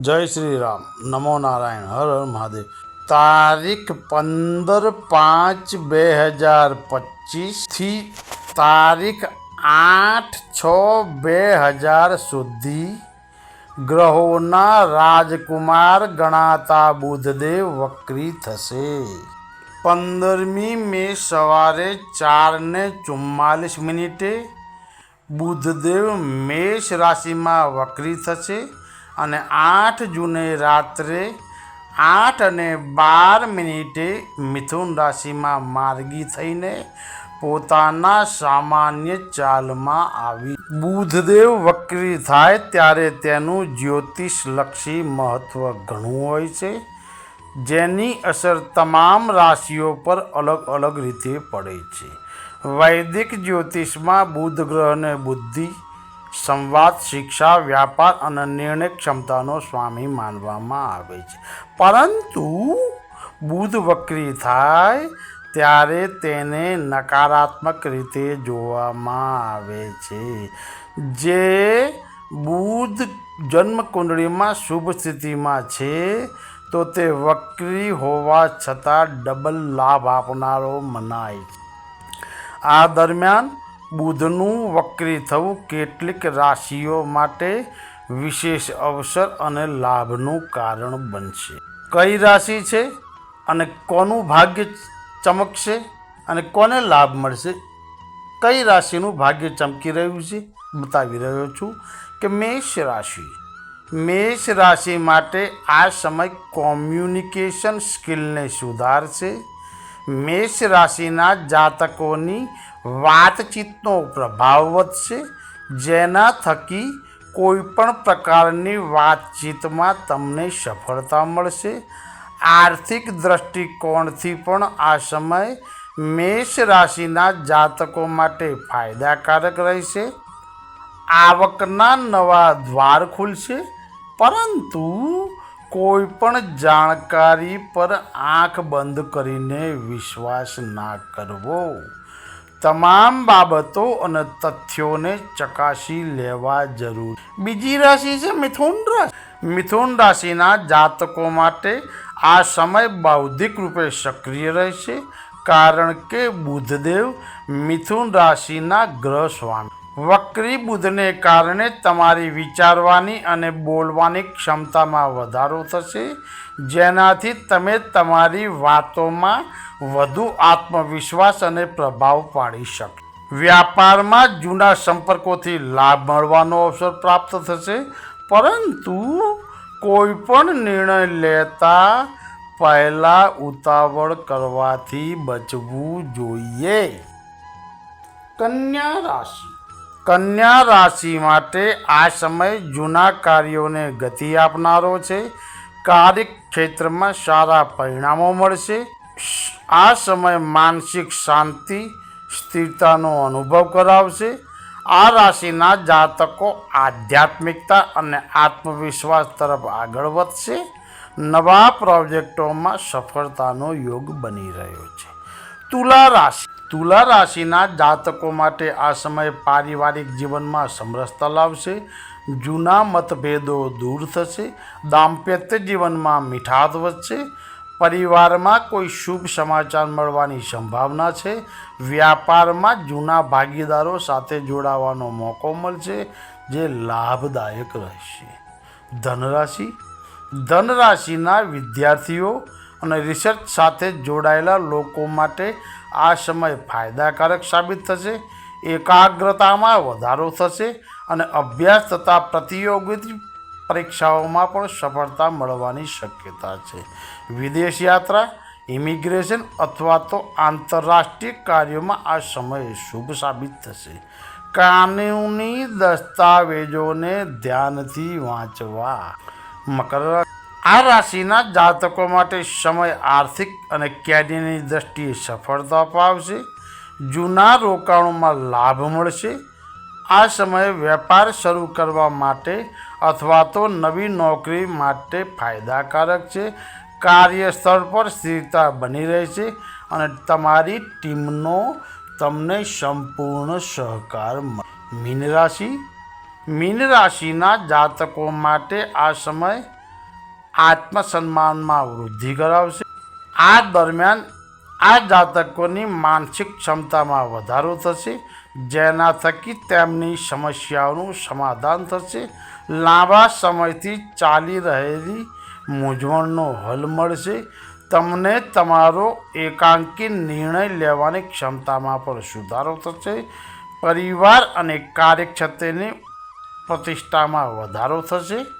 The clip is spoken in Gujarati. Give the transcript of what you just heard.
જય શ્રી રામ. નમો નારાયણ. હર હર મહાદેવ. તારીખ પંદર પાંચ બે હજાર પચીસથી તારીખ આઠ છ બે હજાર સુધી ગ્રહોના રાજકુમાર ગણાતા બુધદેવ વક્રી થશે. પંદરમી મે સવારે ચારને ચુમ્માલીસ મિનિટે બુધદેવ મેષ રાશિમાં વક્રી થશે. અને આઠ જૂને રાત્રે આઠ અને બાર મિનિટે મિથુન રાશિમાં માર્ગી થઈને પોતાના સામાન્ય ચાલમાં આવી. બુધદેવ વક્રી થાય ત્યારે તેનું જ્યોતિષલક્ષી મહત્વ ઘણું હોય છે, જેની અસર તમામ રાશિઓ પર અલગ અલગ રીતે પડે છે. વૈદિક જ્યોતિષમાં બુધ ગ્રહને બુદ્ધિ સંવાદ, શિક્ષા, વ્યાપાર અને નિર્ણય ક્ષમતાનો સ્વામી માનવામાં આવે છે. પરંતુ બુધ વક્રી થાય ત્યારે તેને નકારાત્મક રીતે જોવામાં આવે છે. જે બુધ જન્મ કુંડળીમાં શુભ સ્થિતિમાં છે, તો તે વક્રી હોવા છતાં ડબલ લાભ આપનારો મનાય છે. આ દરમિયાન બુધનું વક્રી થવું કેટલીક રાશિઓ માટે વિશેષ અવસર અને લાભનું કારણ બનશે. કઈ રાશિ છે અને કોનું ભાગ્ય ચમકશે અને કોને લાભ મળશે? કઈ રાશિનું ભાગ્ય ચમકી રહ્યું છે? બતાવી રહ્યો છું કે મેષ રાશિ. મેષ રાશિ માટે આ સમય કોમ્યુનિકેશન સ્કિલને સુધારશે. મેષ રાશિના જાતકોની વાતચીતનો પ્રભાવ વધશે, જેના થકી કોઈ પણ પ્રકારની વાતચીતમાં તમને સફળતા મળશે. આર્થિક દ્રષ્ટિકોણથી પણ આ સમય મેષ રાશિના જાતકો માટે ફાયદાકારક રહેશે. આવકના નવા દ્વાર ખુલશે, પરંતુ કોઈ પણ જાણકારી પર આંખ બંધ કરીને વિશ્વાસ ના કરવો. તમામ બાબતો અને તથ્યોને ચકાસી લેવા જરૂર. બીજી રાશિ છે મિથુન રાશિ. મિથુન રાશિના જાતકો માટે આ સમય બૌદ્ધિક રૂપે સક્રિય રહેશે, કારણ કે બુધદેવ મિથુન રાશિના ગ્રહ સ્વામી. વક્રી બુધને કારણે તમારી વિચારવાની અને બોલવાની ક્ષમતામાં વધારો થશે, જેનાથી તમે તમારી વાતોમાં વધુ આત્મવિશ્વાસ અને પ્રભાવ પાડી શકો વ્યાપારમાં જૂના સંપર્કોથી લાભ મળવાનો અવસર પ્રાપ્ત થશે, પરંતુ કોઈ પણ નિર્ણય લેતા પહેલાં ઉતાવળ કરવાથી બચવું જોઈએ. કન્યા રાશિ. કન્યા રાશિ માટે આ સમય જૂના કાર્યોને ગતિ આપનારો છે. કાર્યક્ષેત્રમાં સારા પરિણામો મળશે. આ સમય માનસિક શાંતિ, સ્થિરતાનો અનુભવ કરાવશે. આ રાશિના જાતકો આધ્યાત્મિકતા અને આત્મવિશ્વાસ તરફ આગળ વધશે. નવા પ્રોજેક્ટોમાં સફળતાનો યોગ બની રહ્યો છે. તુલા રાશિ તુલા રાશિના જાતકો માટે આ સમય પારિવારિક જીવનમાં સમરસતા લાવશે, જૂના મતભેદો દૂર થશે, દાંપત્ય જીવનમાં મીઠાશ વધશે, પરિવારમાં કોઈ શુભ સમાચાર મળવાની સંભાવના છે, વ્યાપારમાં જૂના ભાગીદારો સાથે જોડાવાનો મોકો મળશે, જે લાભદાયક રહેશે. ધનરાશિ ધનરાશિના વિદ્યાર્થીઓ અને રિસર્ચ સાથે જોડાયેલા લોકો માટે આ સમય ફાયદાકારક સાબિત થશે, એકાગ્રતામાં વધારો થશે અને અભ્યાસ તથા પ્રતિયોગિત પરીક્ષાઓમાં પણ સફળતા મળવાની શક્યતા છે. વિદેશ યાત્રા ઇમિગ્રેશન અથવા તો આંતરરાષ્ટ્રીય કાર્યોમાં આ સમય શુભ સાબિત થશે. કાનૂની દસ્તાવેજોને ધ્યાનથી વાંચવા. મકર આ રાશિના જાતકો માટે સમય આર્થિક અને કેરિયરની દ્રષ્ટિએ સફળતા પાવશે જૂના રોકાણોમાં લાભ મળશે. આ સમયે વેપાર શરૂ કરવા માટે અથવા તો નવી નોકરી માટે ફાયદાકારક છે. કાર્યસ્થળ પર સ્થિરતા બની રહેશે અને તમારી ટીમનો તમને સંપૂર્ણ સહકાર મીન રાશિ. મીન રાશિના જાતકો માટે આ સમય આત્મસન્માનમાં વૃદ્ધિ કરાવશે. આ દરમિયાન આ જાતકોની માનસિક ક્ષમતામાં વધારો થશે, જેના થકી તેમની સમસ્યાઓનું સમાધાન થશે. લાંબા સમયથી ચાલી રહેલી મૂંઝવણનો હલ મળશે. તમને તમારો એકાંકી નિર્ણય લેવાની ક્ષમતામાં પણ સુધારો થશે. પરિવાર અને કાર્યક્ષેત્રની પ્રતિષ્ઠામાં વધારો થશે.